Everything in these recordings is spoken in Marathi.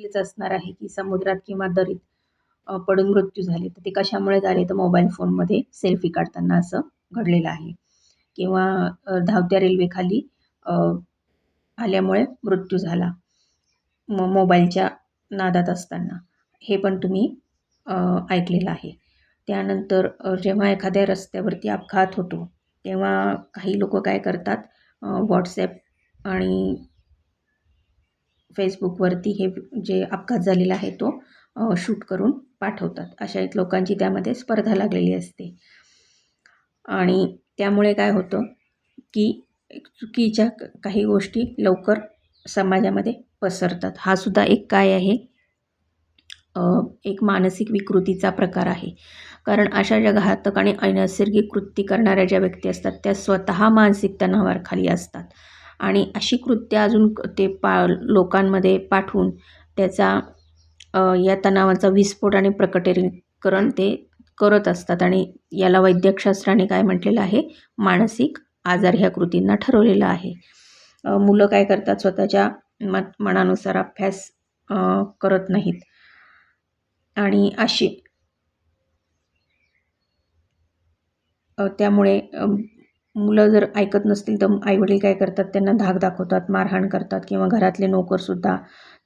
हेच असणार आहे की समुद्रात किंवा दरीत पडून मृत्यू झाले तर ते कशामुळे झाले? तर मोबाईल फोनमध्ये सेल्फी काढताना असं घडलेलं आहे. किंवा धावत्या रेल्वेखाली आल्यामुळे मृत्यू झाला. म मोबाईलच्या नादात असताना. हे पण तुम्ही ऐकलेलं आहे. त्यानंतर जेव्हा एखाद्या रस्त्यावरती अपघात होतो तेव्हा काही लोक काय करतात? व्हॉट्सॲप आणि फेसबुकवरती हे जे अपघात झालेला आहे तो शूट करून पाठवतात. अशा एक लोकांची त्यामध्ये स्पर्धा लागलेली असते. आणि त्यामुळे काय होतं की चुकीच्या काही गोष्टी लवकर समाजामध्ये पसरतात. हा सुद्धा एक काय आहे? एक मानसिक विकृतीचा प्रकार आहे. कारण अशा ज्या घातक आणि अनैसर्गिक कृती करणाऱ्या ज्या व्यक्ती असतात त्या स्वतः मानसिक तणावाखाली असतात. आणि अशी कृत्य अजून ते पा लोकांमध्ये पाठवून त्याचा या तणावाचा विस्फोट आणि प्रकटीकरण ते करत असतात. आणि याला वैद्यकशास्त्राने काय म्हटलेलं आहे? मानसिक आजार ह्या कृतींना ठरवलेलं आहे. मुलं काय करतात? स्वतःच्या मत मनानुसार अभ्यास करत नाहीत. आणि अशी त्यामुळे मुलं जर ऐकत नसतील तर आईवडील काय करतात? त्यांना धाक दाखवतात मारहाण करतात किंवा घरातले नोकरसुद्धा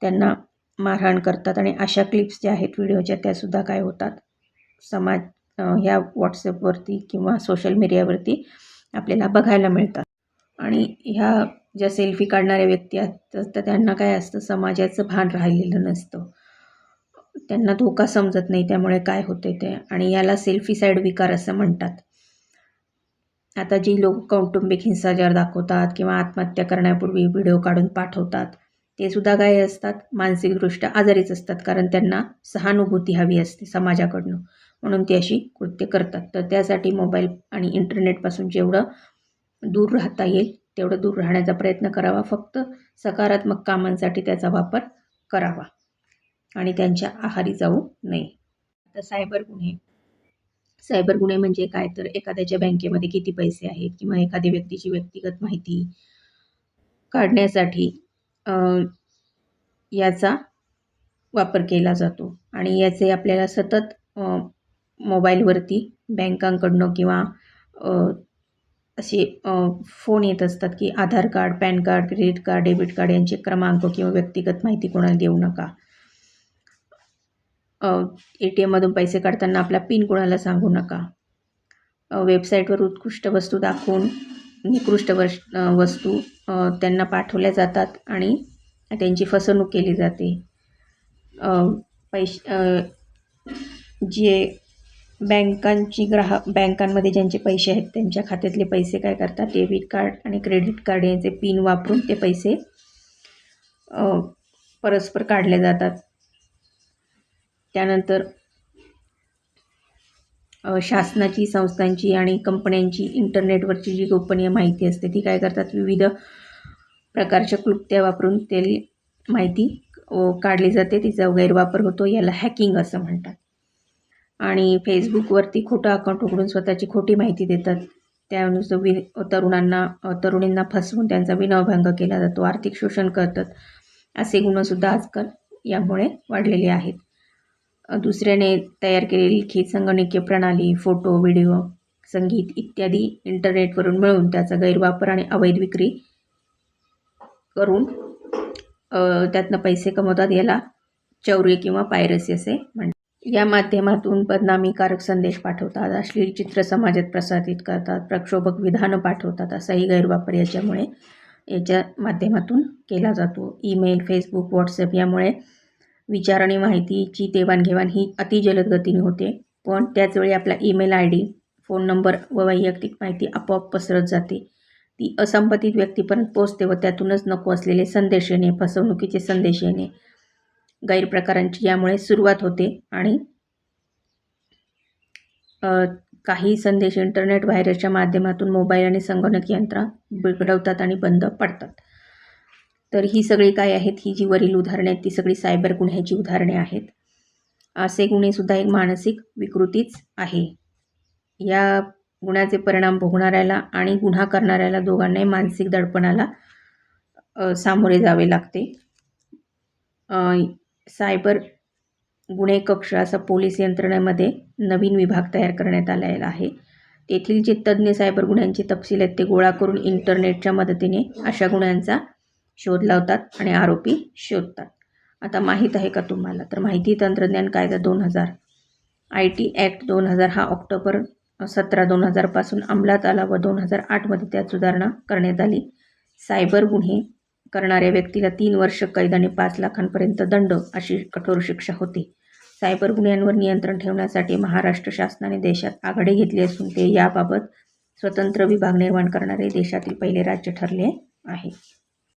त्यांना मारहाण करतात. आणि अशा क्लिप्स ज्या आहेत व्हिडिओच्या त्यासुद्धा काय होतात? समाज ह्या व्हॉट्सअपवरती किंवा सोशल मीडियावरती आपल्याला बघायला मिळतात. आणि ह्या ज्या सेल्फी काढणाऱ्या व्यक्ती असतात तर त्यांना काय असतं? समाजाचं भान राहिलेलं नसतं. त्यांना धोका समजत नाही त्यामुळे काय होते ते. आणि याला सेल्फी साईड विकार असं म्हणतात. आता जी लोक कौटुंबिक हिंसाचार दाखवतात किंवा आत्महत्या करण्यापूर्वी व्हिडिओ काढून पाठवतात ते सुद्धा काय असतात मानसिकदृष्ट्या आजारीच असतात कारण त्यांना सहानुभूती हवी असते समाजाकडनं. म्हणून ती अशी कृत्य करतात. तर त्यासाठी मोबाईल आणि इंटरनेटपासून जेवढं दूर राहता येईल तेवढं दूर राहण्याचा प्रयत्न करावा. फक्त सकारात्मक कामांसाठी त्याचा वापर करावा. आणि त्यांच्या आहारी जाऊ नये. आता सायबर गुन्हे. सायबर गुन्हे म्हणजे काय? तर एखाद्याच्या बँकेमध्ये किती पैसे आहेत किंवा एखाद्या व्यक्तीची व्यक्तिगत माहिती काढण्यासाठी याचा वापर केला जातो. आणि याचे आपल्याला सतत मोबाईलवरती बँकांकडनं किंवा असे फोन येत असतात की Aadhaar card PAN card credit card debit card यांचे क्रमांक किंवा व्यक्तिगत माहिती कोणाला देऊ नका. ए टी एममधून पैसे काढताना आपला पिन कोणाला सांगू नका. वेबसाईटवर उत्कृष्ट वस्तू दाखवून निकृष्ट वश वस्तू त्यांना पाठवल्या जातात आणि त्यांची फसवणूक केली जाते. पैश जे बँकांची ग्राहक बँकांमध्ये ज्यांचे पैसे आहेत त्यांच्या खात्यातले पैसे काय करतात? डेबिट कार्ड आणि क्रेडिट कार्ड यांचे पिन वापरून ते पैसे परस्पर काढले जातात. त्यानंतर शासनाची संस्थांची आणि कंपन्यांची इंटरनेटवरची जी गोपनीय माहिती असते ती काय करतात? विविध प्रकारच्या क्लुप्त्या वापरून ते माहिती काढली जाते. तिचा गैरवापर होतो. याला हॅकिंग असं म्हणतात. आणि फेसबुकवरती खोटं अकाउंट उघडून स्वतःची खोटी माहिती देतात. त्यानुसार वि तरुणांना तरुणींना फसवून त्यांचा विनयभंग केला जातो. आर्थिक शोषण करतात. असे गुन्हेसुद्धा आजकाल यामुळे वाढलेले आहेत. दुसऱ्याने तयार केलेली लिखित संगणकीय प्रणाली फोटो व्हिडिओ संगीत इत्यादी इंटरनेटवरून मिळवून त्याचा गैरवापर आणि अवैध विक्री करून त्यातनं पैसे कमवतात याला चौर्य किंवा पायरसी असे म्हणतात. या माध्यमातून बदनामीकारक संदेश पाठवतात अश्लील चित्र समाजात प्रसारित करतात प्रक्षोभक विधानं पाठवतात असाही गैरवापर याच्यामुळे याच्या माध्यमातून केला जातो. ईमेल फेसबुक व्हॉट्सअप यामुळे विचार आणि माहितीची देवाणघेवाण ही अति जलद गतीने होते. पण त्याचवेळी आपला email I D phone number व वैयक्तिक माहिती आपोआप पसरत जाते. ती असंबंधित व्यक्तीपर्यंत पोचते व त्यातूनच नको असलेले संदेश येणे फसवणुकीचे संदेश येणे गैरप्रकारांची यामुळे सुरुवात होते आणि काही संदेश इंटरनेट व्हायरसच्या माध्यमातून मोबाईल आणि संगणक यंत्र बिघडवतात आणि बंद पडतात. तर ही सगळी काय आहेत? ही जी वरील उदाहरणे आहेत ती सगळी सायबर गुन्ह्याची उदाहरणे आहेत. असे गुन्हेसुद्धा एक मानसिक विकृतीच आहे. या गुन्ह्याचे परिणाम भोगणाऱ्याला आणि गुन्हा करणाऱ्याला दोघांनाही मानसिक दडपणाला सामोरे जावे लागते. सायबर गुन्हे कक्ष असा पोलीस यंत्रणेमध्ये नवीन विभाग तयार करण्यात आलेला आहे. तेथील जे तज्ज्ञ सायबर गुन्ह्यांचे तपशील आहेत ते गोळा करून इंटरनेटच्या मदतीने अशा गुन्ह्यांचा शोध लावतात आणि आरोपी शोधतात. आता माहीत आहे का तुम्हाला? तर माहिती तंत्रज्ञान कायदा दोन हजार आय टी ॲक्ट दोन हजार हा ऑक्टोबर सतरा दोन हजारपासून अंमलात आला व दोन हजार आठमध्ये त्यात सुधारणा करण्यात आली. सायबर गुन्हे करणाऱ्या व्यक्तीला तीन वर्ष कैद आणि पाच लाखांपर्यंत दंड अशी कठोर शिक्षा होती. सायबर गुन्ह्यांवर नियंत्रण ठेवण्यासाठी महाराष्ट्र शासनाने देशात आघाडी घेतली असून ते याबाबत स्वतंत्र विभाग निर्माण करणारे देशातील पहिले राज्य ठरले आहे.